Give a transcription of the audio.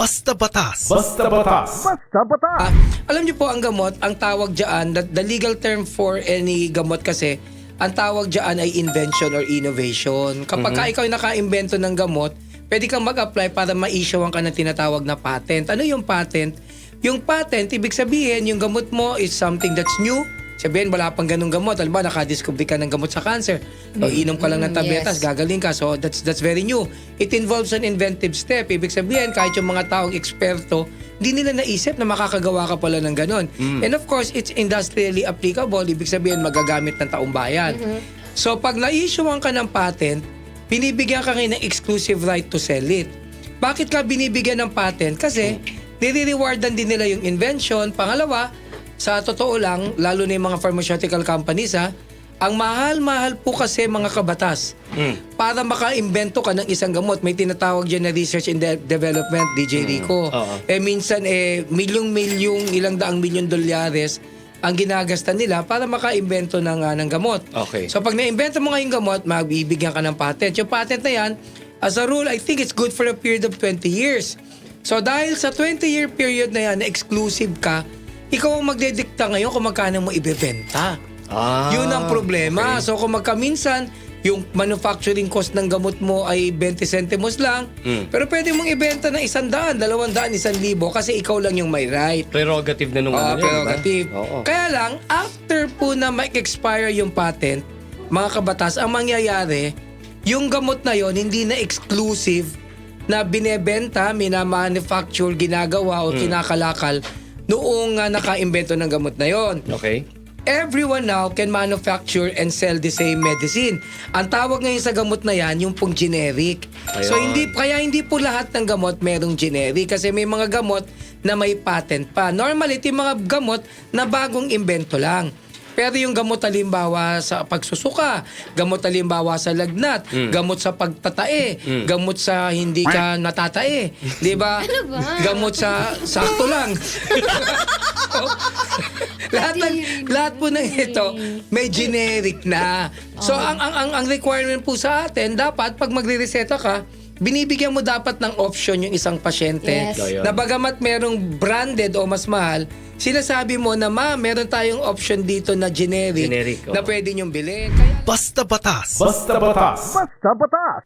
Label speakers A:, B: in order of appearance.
A: Basta batas.
B: Basta batas.
C: Ah, alam niyo po ang gamot, ang tawag diyan, the, the legal term for any gamot kasi, ang tawag diyan ay invention or innovation. Kapag ka ikaw ay naka-imbento ng gamot, pwede kang mag-apply para ma-issuean ka ng tinatawag na patent. Ano yung patent? Yung patent, ibig sabihin, yung gamot mo is something that's new. Sabihin, wala pang ganung gamot. Alam ba, nakadiscover ka ng gamot sa cancer. O, inom ka lang ng
D: Mm,
C: tabletas,
D: yes.
C: gagaling ka. So, that's, that's very new. It involves an inventive step. Ibig sabihin, kahit yung mga taong eksperto, hindi nila naisip na makakagawa ka pala ng ganon. And of course, it's industrially applicable. Ibig sabihin, magagamit ng taong bayan. So, pag na-issuean ka ng patent, binibigyan ka ngayon ng exclusive right to sell it. Bakit ka binibigyan ng patent? Kasi, nire-rewardan din nila yung invention. Pangalawa, sa totoo lang, lalo na yung mga pharmaceutical companies ha, ang mahal-mahal po kasi mga kabatas. Para makaimbento ka ng isang gamot, may tinatawag dyan na research and de- development, DJ Rico.
B: Oo.
C: Eh minsan, eh, milyong-milyong, ilang daang milyon dolyares ang ginagasta nila para makaimbento ng, ah, ng gamot.
B: Okay.
C: So pag naimbento mo nga yung gamot, magbibigyan ka ng patent. Yung patent na yan, as a rule, I think it's good for a period of 20 years. So dahil sa 20-year period na yan, exclusive ka, ikaw ang magdedikta ngayon kung magkano mo ibebenta.
B: Ah,
C: Yun ang problema.
B: okay.
C: So kung magkaminsan, yung manufacturing cost ng gamot mo ay 20 centimos lang,
B: Mm.
C: pero pwede mong ibenta ng isang daan, dalawang daan, isang libo kasi ikaw lang yung may right.
B: Prerogative na nung
C: Ah,
B: ano yun,
C: prerogative.
B: di ba? Oo.
C: Kaya lang, after po na mag-expire yung patent, mga kabatas, ang mangyayari, yung gamot na yon hindi na exclusive na binebenta, minamanufacture, ginagawa o kinakalakal noong uh, naka-imbento ng gamot na yon.
B: Okay.
C: Everyone now can manufacture and sell the same medicine. Ang tawag ngayon sa gamot na yan, yung pong generic. So
B: Ayun.
C: hindi kaya hindi po lahat ng gamot merong generic kasi may mga gamot na may patent pa. Normally, ito yung mga gamot na bagong imbento lang. Pero yung gamot halimbawa sa pagsusuka, gamot halimbawa sa lagnat, gamot sa pagtatae, gamot sa hindi ka natatae, 'di ba?
D: Ano ba?
C: Gamot sa sakto lang. lahat ng, lahat po ng ito may generic na. So ang, ang ang ang requirement po sa atin dapat pag magre-reseta ka binibigyan mo dapat ng option yung isang pasyente
D: Yes.
C: Na bagamat merong branded o mas mahal, sinasabi mo na ma, meron tayong option dito na generic,
B: Generic,
C: na pwede niyong bilhin. Kaya
A: Basta batas.
B: Basta batas.
E: Basta batas.